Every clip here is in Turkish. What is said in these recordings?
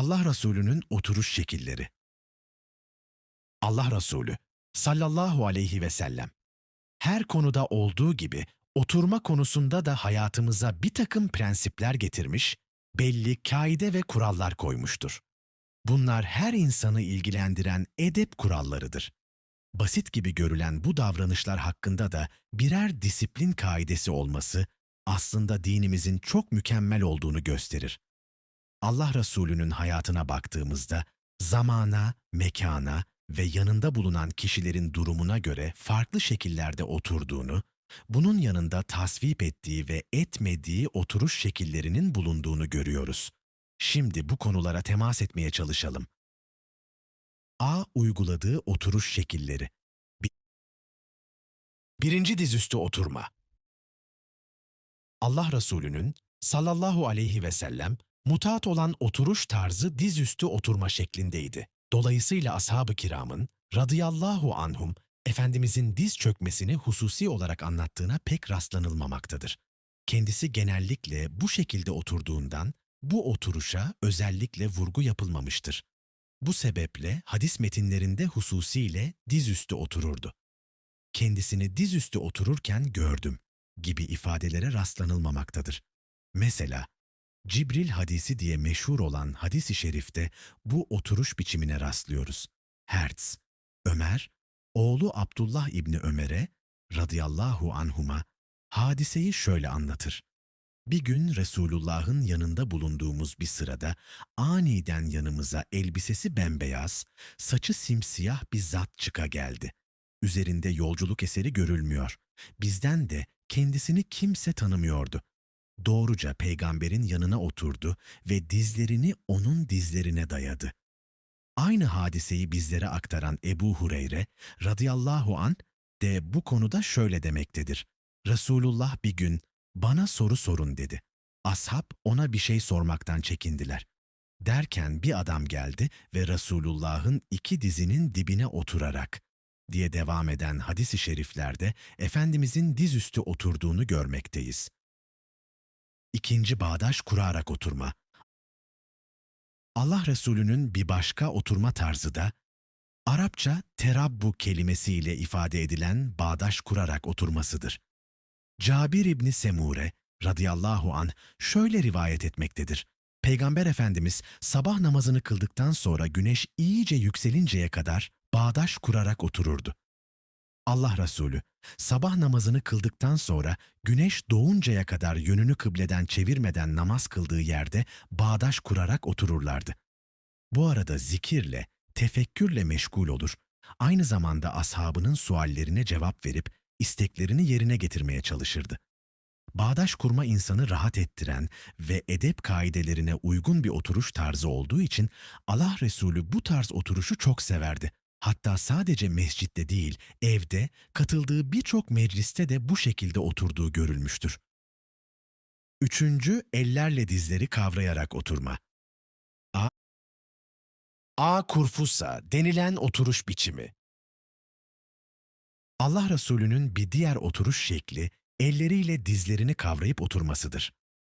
Allah Resulü'nün oturuş şekilleri. Allah Resulü sallallahu aleyhi ve sellem her konuda olduğu gibi oturma konusunda da hayatımıza bir takım prensipler getirmiş, belli kaide ve kurallar koymuştur. Bunlar her insanı ilgilendiren edep kurallarıdır. Basit gibi görülen bu davranışlar hakkında da birer disiplin kaidesi olması aslında dinimizin çok mükemmel olduğunu gösterir. Allah Resulü'nün hayatına baktığımızda zamana, mekana ve yanında bulunan kişilerin durumuna göre farklı şekillerde oturduğunu, bunun yanında tasvip ettiği ve etmediği oturuş şekillerinin bulunduğunu görüyoruz. Şimdi bu konulara temas etmeye çalışalım. A. Uyguladığı oturuş şekilleri. Bi- Birinci dizüstü oturma. Allah Resulü'nün sallallahu aleyhi ve sellem mutat olan oturuş tarzı dizüstü oturma şeklindeydi. Dolayısıyla ashab-ı kiramın radıyallahu anhum Efendimizin diz çökmesini hususi olarak anlattığına pek rastlanılmamaktadır. Kendisi genellikle bu şekilde oturduğundan bu oturuşa özellikle vurgu yapılmamıştır. Bu sebeple hadis metinlerinde hususiyle dizüstü otururdu. Kendisini dizüstü otururken gördüm gibi ifadelere rastlanılmamaktadır. Mesela Cibril hadisi diye meşhur olan hadis-i şerifte bu oturuş biçimine rastlıyoruz. Hertz, Ömer, oğlu Abdullah İbni Ömer'e radıyallahu anhuma hadiseyi şöyle anlatır. Bir gün Resulullah'ın yanında bulunduğumuz bir sırada aniden yanımıza elbisesi bembeyaz, saçı simsiyah bir zat çıka geldi. Üzerinde yolculuk eseri görülmüyor. Bizden de kendisini kimse tanımıyordu. Doğruca peygamberin yanına oturdu ve dizlerini onun dizlerine dayadı. Aynı hadiseyi bizlere aktaran Ebu Hureyre radıyallahu an de bu konuda şöyle demektedir. Resulullah bir gün bana soru sorun dedi. Ashab ona bir şey sormaktan çekindiler. Derken bir adam geldi ve Resulullah'ın iki dizinin dibine oturarak diye devam eden hadis-i şeriflerde Efendimizin dizüstü oturduğunu görmekteyiz. İkinci bağdaş kurarak oturma. Allah Resulü'nün bir başka oturma tarzı da Arapça terabbu kelimesiyle ifade edilen bağdaş kurarak oturmasıdır. Cabir İbni Semure radıyallahu an şöyle rivayet etmektedir. Peygamber Efendimiz sabah namazını kıldıktan sonra güneş iyice yükselinceye kadar bağdaş kurarak otururdu. Allah Resulü sabah namazını kıldıktan sonra güneş doğuncaya kadar yönünü kıbleden çevirmeden namaz kıldığı yerde bağdaş kurarak otururlardı. Bu arada zikirle, tefekkürle meşgul olur, aynı zamanda ashabının suallerine cevap verip isteklerini yerine getirmeye çalışırdı. Bağdaş kurma insanı rahat ettiren ve edep kaidelerine uygun bir oturuş tarzı olduğu için Allah Resulü bu tarz oturuşu çok severdi. Hatta sadece mescitte değil, evde, katıldığı birçok mecliste de bu şekilde oturduğu görülmüştür. Üçüncü, ellerle dizleri kavrayarak oturma. A. A. Kurfusa denilen oturuş biçimi. Allah Resulü'nün bir diğer oturuş şekli, elleriyle dizlerini kavrayıp oturmasıdır.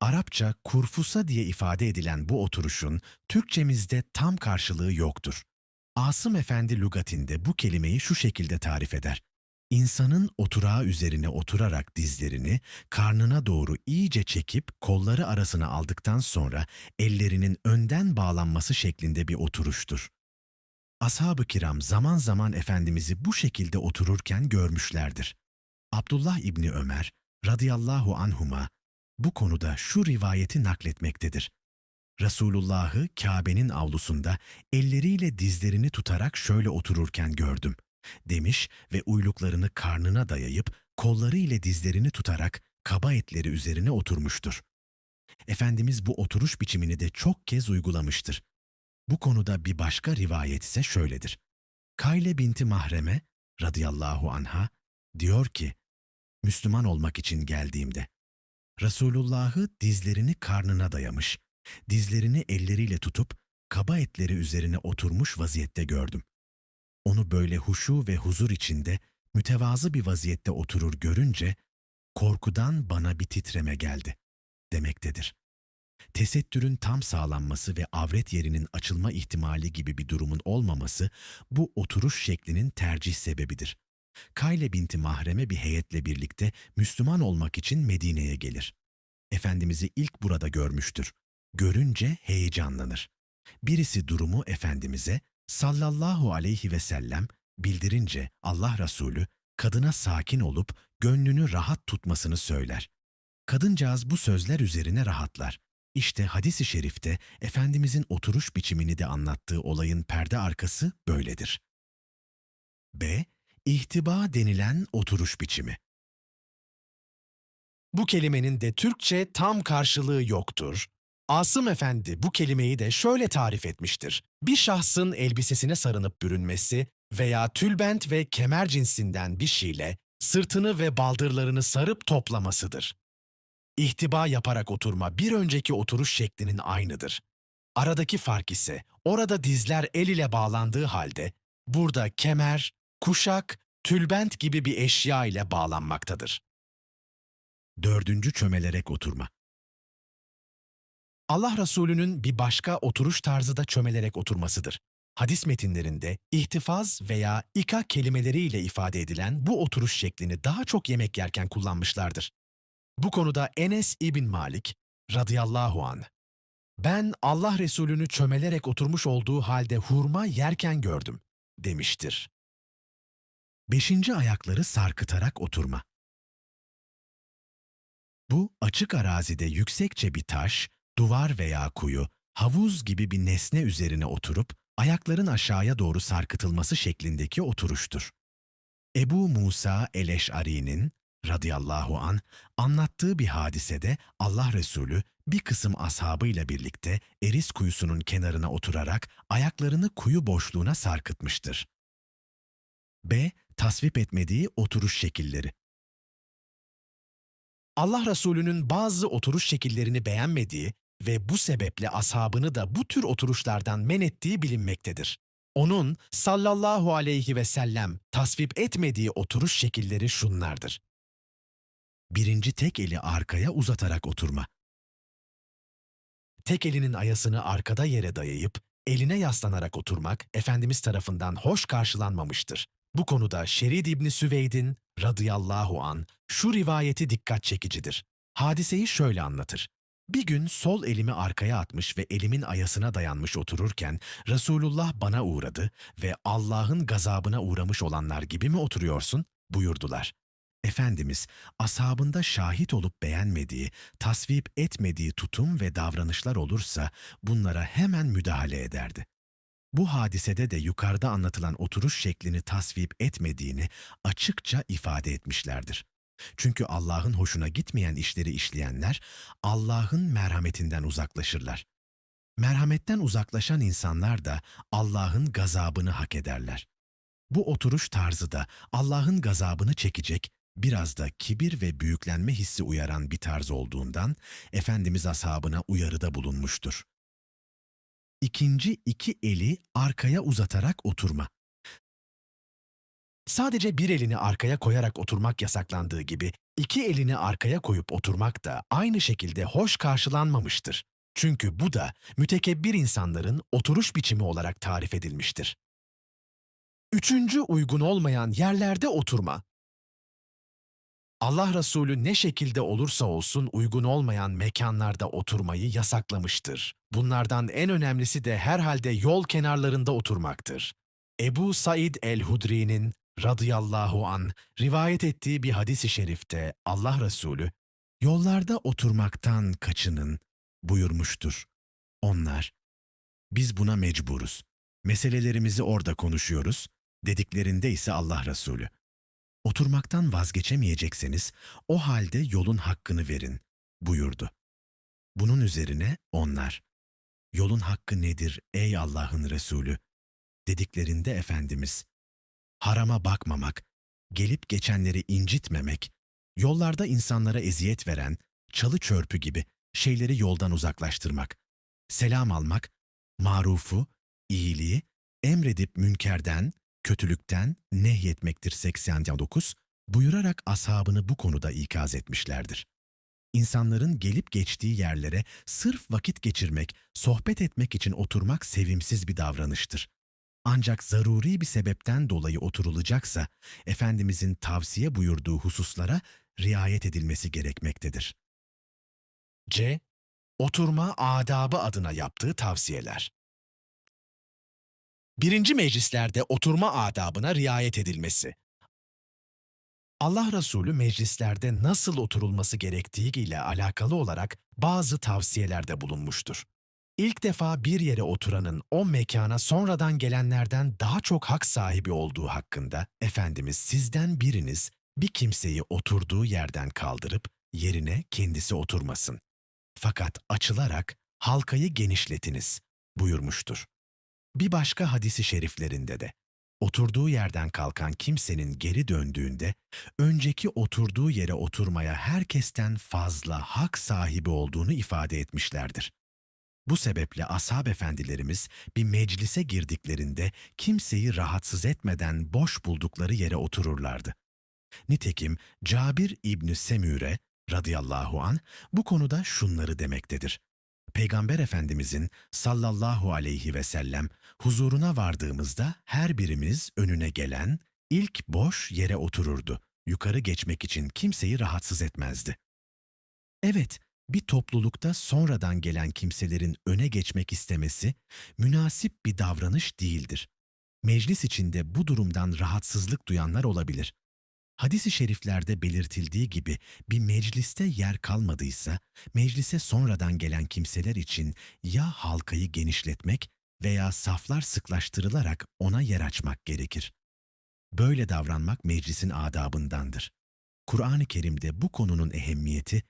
Arapça kurfusa diye ifade edilen bu oturuşun Türkçemizde tam karşılığı yoktur. Asım Efendi lügatinde bu kelimeyi şu şekilde tarif eder. İnsanın oturağı üzerine oturarak dizlerini karnına doğru iyice çekip kolları arasına aldıktan sonra ellerinin önden bağlanması şeklinde bir oturuştur. Ashab-ı kiram zaman zaman Efendimiz'i bu şekilde otururken görmüşlerdir. Abdullah İbni Ömer radıyallahu anhuma bu konuda şu rivayeti nakletmektedir. Resulullah'ı Kabe'nin avlusunda elleriyle dizlerini tutarak şöyle otururken gördüm demiş ve uyluklarını karnına dayayıp kolları ile dizlerini tutarak kaba etleri üzerine oturmuştur. Efendimiz bu oturuş biçimini de çok kez uygulamıştır. Bu konuda bir başka rivayet ise şöyledir. Kayle binti Mahreme radıyallahu anha diyor ki, Müslüman olmak için geldiğimde, Resulullah'ı dizlerini karnına dayamış, dizlerini elleriyle tutup kaba etleri üzerine oturmuş vaziyette gördüm. Onu böyle huşu ve huzur içinde mütevazı bir vaziyette oturur görünce korkudan bana bir titreme geldi demektedir. Tesettürün tam sağlanması ve avret yerinin açılma ihtimali gibi bir durumun olmaması bu oturuş şeklinin tercih sebebidir. Kayle binti Mahreme bir heyetle birlikte Müslüman olmak için Medine'ye gelir. Efendimiz'i ilk burada görmüştür. Görünce heyecanlanır. Birisi durumu Efendimiz'e sallallahu aleyhi ve sellem bildirince Allah Resulü kadına sakin olup gönlünü rahat tutmasını söyler. Kadıncağız bu sözler üzerine rahatlar. İşte hadis-i şerifte Efendimizin oturuş biçimini de anlattığı olayın perde arkası böyledir. B. İhtiba denilen oturuş biçimi. Bu kelimenin de Türkçe tam karşılığı yoktur. Asım Efendi bu kelimeyi de şöyle tarif etmiştir. Bir şahsın elbisesine sarınıp bürünmesi veya tülbent ve kemer cinsinden bir şeyle sırtını ve baldırlarını sarıp toplamasıdır. İhtiba yaparak oturma bir önceki oturuş şeklinin aynıdır. Aradaki fark ise orada dizler el ile bağlandığı halde burada kemer, kuşak, tülbent gibi bir eşya ile bağlanmaktadır. Dördüncü çömelerek oturma. Allah Resulü'nün bir başka oturuş tarzı da çömelerek oturmasıdır. Hadis metinlerinde ihtifaz veya ika kelimeleriyle ifade edilen bu oturuş şeklini daha çok yemek yerken kullanmışlardır. Bu konuda Enes İbn Malik radıyallahu an ben Allah Resulü'nü çömelerek oturmuş olduğu halde hurma yerken gördüm demiştir. Beşinci ayakları sarkıtarak oturma. Bu açık arazide yüksekçe bir taş, duvar veya kuyu, havuz gibi bir nesne üzerine oturup ayakların aşağıya doğru sarkıtılması şeklindeki oturuştur. Ebu Musa el-Eş'ari'nin radıyallahu an anlattığı bir hadisede Allah Resulü bir kısım ashabıyla birlikte Eris kuyusunun kenarına oturarak ayaklarını kuyu boşluğuna sarkıtmıştır. B. Tasvip etmediği oturuş şekilleri. Allah Resulü'nün bazı oturuş şekillerini beğenmediği ve bu sebeple ashabını da bu tür oturuşlardan men ettiği bilinmektedir. Onun sallallahu aleyhi ve sellem tasvip etmediği oturuş şekilleri şunlardır. Birinci tek eli arkaya uzatarak oturma. Tek elinin ayasını arkada yere dayayıp eline yaslanarak oturmak Efendimiz tarafından hoş karşılanmamıştır. Bu konuda Şerid İbni Süveyd'in radıyallahu an şu rivayeti dikkat çekicidir. Hadiseyi şöyle anlatır. Bir gün sol elimi arkaya atmış ve elimin ayasına dayanmış otururken Resulullah bana uğradı ve Allah'ın gazabına uğramış olanlar gibi mi oturuyorsun? buyurdular. Efendimiz ashabında şahit olup beğenmediği, tasvip etmediği tutum ve davranışlar olursa bunlara hemen müdahale ederdi. Bu hadisede de yukarıda anlatılan oturuş şeklini tasvip etmediğini açıkça ifade etmişlerdir. Çünkü Allah'ın hoşuna gitmeyen işleri işleyenler Allah'ın merhametinden uzaklaşırlar. Merhametten uzaklaşan insanlar da Allah'ın gazabını hak ederler. Bu oturuş tarzı da Allah'ın gazabını çekecek, biraz da kibir ve büyüklenme hissi uyaran bir tarz olduğundan Efendimiz ashabına uyarıda bulunmuştur. İkinci iki eli arkaya uzatarak oturma. Sadece bir elini arkaya koyarak oturmak yasaklandığı gibi iki elini arkaya koyup oturmak da aynı şekilde hoş karşılanmamıştır. Çünkü bu da mütekebbir insanların oturuş biçimi olarak tarif edilmiştir. Üçüncü uygun olmayan yerlerde oturma. Allah Resulü ne şekilde olursa olsun uygun olmayan mekanlarda oturmayı yasaklamıştır. Bunlardan en önemlisi de herhalde yol kenarlarında oturmaktır. Ebu Said el-Hudri'nin radıyallahu an rivayet ettiği bir hadis-i şerifte Allah Resulü yollarda oturmaktan kaçının buyurmuştur. Onlar, biz buna mecburuz. Meselelerimizi orada konuşuyoruz, dediklerinde ise Allah Resulü. Oturmaktan vazgeçemeyecekseniz o halde yolun hakkını verin buyurdu. Bunun üzerine onlar, yolun hakkı nedir ey Allah'ın Resulü? Dediklerinde Efendimiz, harama bakmamak, gelip geçenleri incitmemek, yollarda insanlara eziyet veren, çalı çörpü gibi şeyleri yoldan uzaklaştırmak, selam almak, marufu, iyiliği, emredip münkerden, kötülükten nehyetmektir 89, buyurarak ashabını bu konuda ikaz etmişlerdir. İnsanların gelip geçtiği yerlere sırf vakit geçirmek, sohbet etmek için oturmak sevimsiz bir davranıştır. Ancak zaruri bir sebepten dolayı oturulacaksa, Efendimizin tavsiye buyurduğu hususlara riayet edilmesi gerekmektedir. C. Oturma adabı adına yaptığı tavsiyeler. Birinci meclislerde oturma adabına riayet edilmesi. Allah Resulü meclislerde nasıl oturulması gerektiği ile alakalı olarak bazı tavsiyelerde bulunmuştur. İlk defa bir yere oturanın o mekana sonradan gelenlerden daha çok hak sahibi olduğu hakkında Efendimiz sizden biriniz bir kimseyi oturduğu yerden kaldırıp yerine kendisi oturmasın. Fakat açılarak halkayı genişletiniz buyurmuştur. Bir başka hadisi şeriflerinde de oturduğu yerden kalkan kimsenin geri döndüğünde önceki oturduğu yere oturmaya herkesten fazla hak sahibi olduğunu ifade etmişlerdir. Bu sebeple ashab efendilerimiz bir meclise girdiklerinde kimseyi rahatsız etmeden boş buldukları yere otururlardı. Nitekim Cabir İbni Semüre radıyallahu an bu konuda şunları demektedir. Peygamber Efendimizin sallallahu aleyhi ve sellem huzuruna vardığımızda her birimiz önüne gelen ilk boş yere otururdu. Yukarı geçmek için kimseyi rahatsız etmezdi. Evet, bir toplulukta sonradan gelen kimselerin öne geçmek istemesi münasip bir davranış değildir. Meclis içinde bu durumdan rahatsızlık duyanlar olabilir. Hadis-i şeriflerde belirtildiği gibi bir mecliste yer kalmadıysa, meclise sonradan gelen kimseler için ya halkayı genişletmek veya saflar sıklaştırılarak ona yer açmak gerekir. Böyle davranmak meclisin adabındandır. Kur'an-ı Kerim'de bu konunun ehemmiyeti,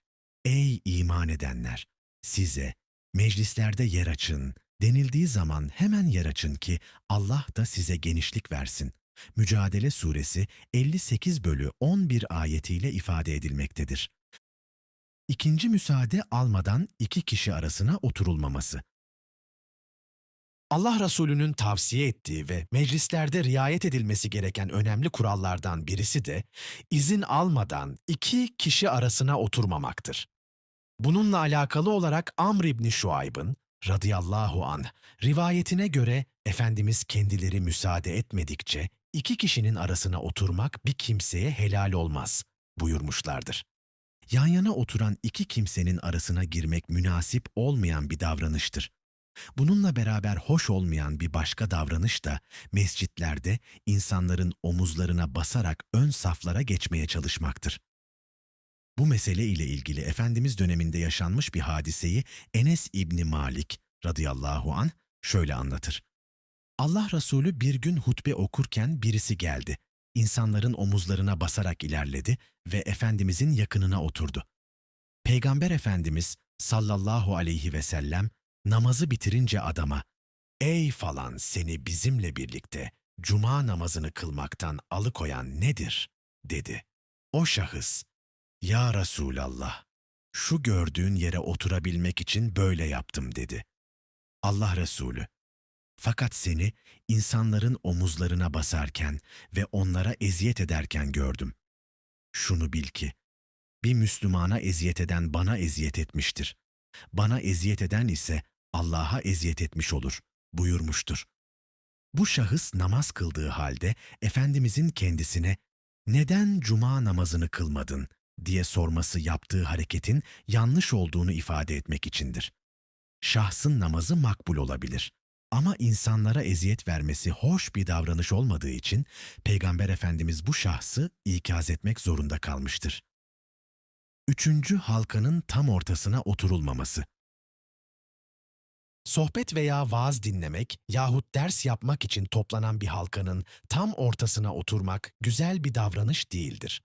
''Ey iman edenler! Size meclislerde yer açın.'' denildiği zaman hemen yer açın ki Allah da size genişlik versin. Mücadele Suresi 58 bölü 11 ayetiyle ifade edilmektedir. İkinci müsaade almadan iki kişi arasına oturulmaması. Allah Resulü'nün tavsiye ettiği ve meclislerde riayet edilmesi gereken önemli kurallardan birisi de izin almadan iki kişi arasına oturmamaktır. Bununla alakalı olarak Amr İbni Şuayb'ın radıyallahu anh rivayetine göre Efendimiz kendileri müsaade etmedikçe iki kişinin arasına oturmak bir kimseye helal olmaz buyurmuşlardır. Yan yana oturan iki kimsenin arasına girmek münasip olmayan bir davranıştır. Bununla beraber hoş olmayan bir başka davranış da mescitlerde insanların omuzlarına basarak ön saflara geçmeye çalışmaktır. Bu mesele ile ilgili Efendimiz döneminde yaşanmış bir hadiseyi Enes İbni Malik radıyallahu an şöyle anlatır. Allah Resulü bir gün hutbe okurken birisi geldi. İnsanların omuzlarına basarak ilerledi ve Efendimizin yakınına oturdu. Peygamber Efendimiz sallallahu aleyhi ve sellem namazı bitirince adama ''Ey falan seni bizimle birlikte cuma namazını kılmaktan alıkoyan nedir?'' dedi. O şahıs ''Ya Resulallah, şu gördüğün yere oturabilmek için böyle yaptım.'' dedi. Allah Resulü fakat seni insanların omuzlarına basarken ve onlara eziyet ederken gördüm. Şunu bil ki, bir Müslümana eziyet eden bana eziyet etmiştir. Bana eziyet eden ise Allah'a eziyet etmiş olur, buyurmuştur. Bu şahıs namaz kıldığı halde Efendimizin kendisine neden cuma namazını kılmadın diye sorması yaptığı hareketin yanlış olduğunu ifade etmek içindir. Şahsın namazı makbul olabilir. Ama insanlara eziyet vermesi hoş bir davranış olmadığı için Peygamber Efendimiz bu şahsı ikaz etmek zorunda kalmıştır. Üçüncü halkanın tam ortasına oturulmaması. Sohbet veya vaaz dinlemek yahut ders yapmak için toplanan bir halkanın tam ortasına oturmak güzel bir davranış değildir.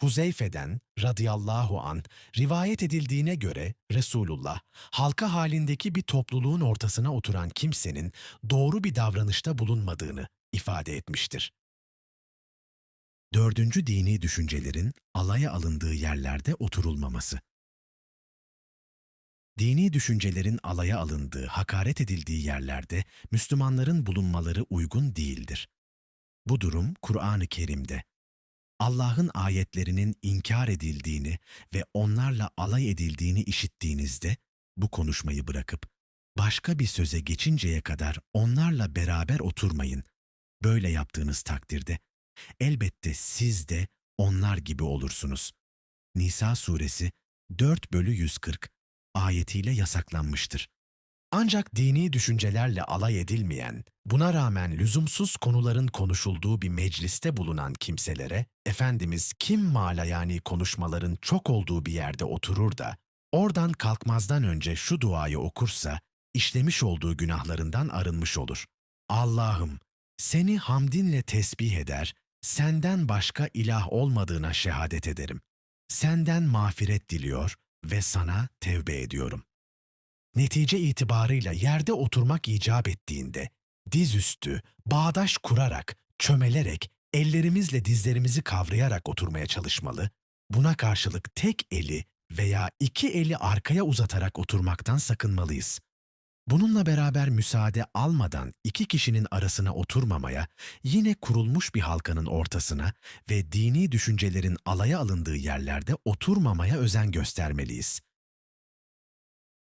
Huzeyfe'den radıyallahu an rivayet edildiğine göre Resulullah halka halindeki bir topluluğun ortasına oturan kimsenin doğru bir davranışta bulunmadığını ifade etmiştir. Dördüncü dini düşüncelerin alaya alındığı yerlerde oturulmaması. Dini düşüncelerin alaya alındığı, hakaret edildiği yerlerde Müslümanların bulunmaları uygun değildir. Bu durum Kur'an-ı Kerim'de Allah'ın ayetlerinin inkar edildiğini ve onlarla alay edildiğini işittiğinizde bu konuşmayı bırakıp başka bir söze geçinceye kadar onlarla beraber oturmayın. Böyle yaptığınız takdirde elbette siz de onlar gibi olursunuz. Nisa suresi 4 bölü 140 ayetiyle yasaklanmıştır. Ancak dini düşüncelerle alay edilmeyen, buna rağmen lüzumsuz konuların konuşulduğu bir mecliste bulunan kimselere, Efendimiz kim mala yani konuşmaların çok olduğu bir yerde oturur da, oradan kalkmazdan önce şu duayı okursa, işlemiş olduğu günahlarından arınmış olur. Allah'ım, seni hamdinle tesbih eder, senden başka ilah olmadığına şehadet ederim. Senden mağfiret diliyor ve sana tevbe ediyorum. Netice itibarıyla yerde oturmak icap ettiğinde, dizüstü, bağdaş kurarak, çömelerek, ellerimizle dizlerimizi kavrayarak oturmaya çalışmalı, buna karşılık tek eli veya iki eli arkaya uzatarak oturmaktan sakınmalıyız. Bununla beraber müsaade almadan iki kişinin arasına oturmamaya, yine kurulmuş bir halkanın ortasına ve dini düşüncelerin alaya alındığı yerlerde oturmamaya özen göstermeliyiz.